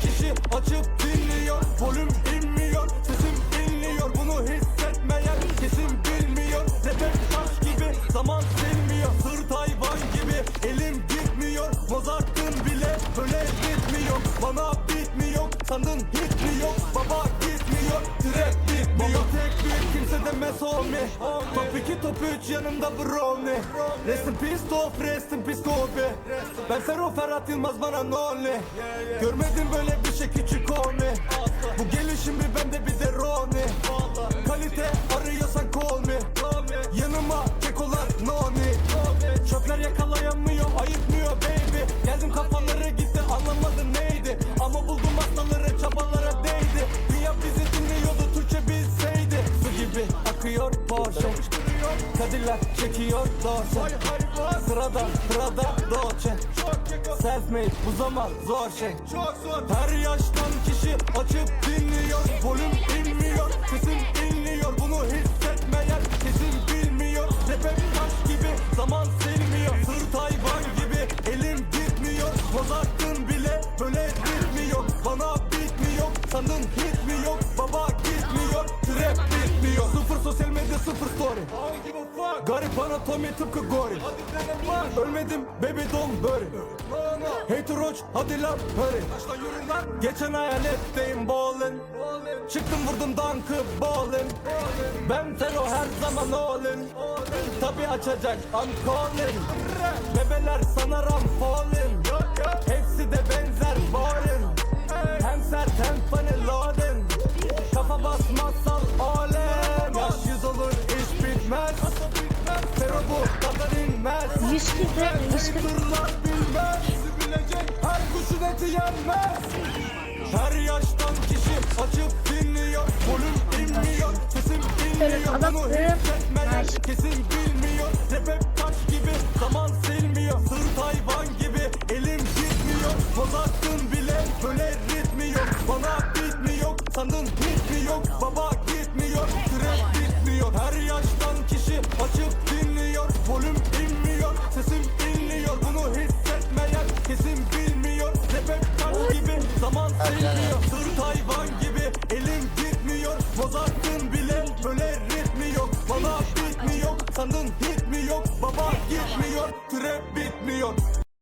kişi açıp dinliyor. Volüm inmiyor sesim inliyor. Bunu hissetmeyen kesin bilmiyor. Rap'e taş gibi zaman silmiyor Sırt hayvan gibi elim gitmiyor. Mozart'ın bile böyle bitmiyor Bana bitmiyor sandın hit mi yok Baba kimse demez homie. Top 2 top 3 yanımda brownie Rest in peace top rest in peace Kobe Ben Sero Ferhat Yılmaz bana no ne Görmedim böyle bir Porsche Cadillac çekiyor Dorse Sırada sırada Dolce Self made bu zaman zor şey. Her yaştan kişi açıp sıfır story Garip anatomi tıpkı goril Ölmedim baby don't worry. Hater roach hadi lan hurry. Geçen hayaletteyim ballin. Çıktım vurdum dankı ballin. Ben Tero her zaman olin Tabi açacak I'm calling. Bebeler sana ram falling Hepsi de benzer 140 rap 140 Sırlar bilmez Bizi bilecek her kuşun eti yenmez Her yaştan kişi açıp dinliyor Volüm inmiyor Sesim inmiyor Bunu hissetmeyen Nice. kesin bilmiyor. Hep taş gibi zaman silmiyor. Sırt hayvan gibi elim gitmiyor. Mozart'ın bile böyle ritmi yok Bana bitmiyor sandın hit mi yok Baba gitmiyor Trap bitmiyor. Her yaştan kişi açıp Sana bitmiyor, sanın hit mi yok? Baba gitmiyor, trap bitmiyor.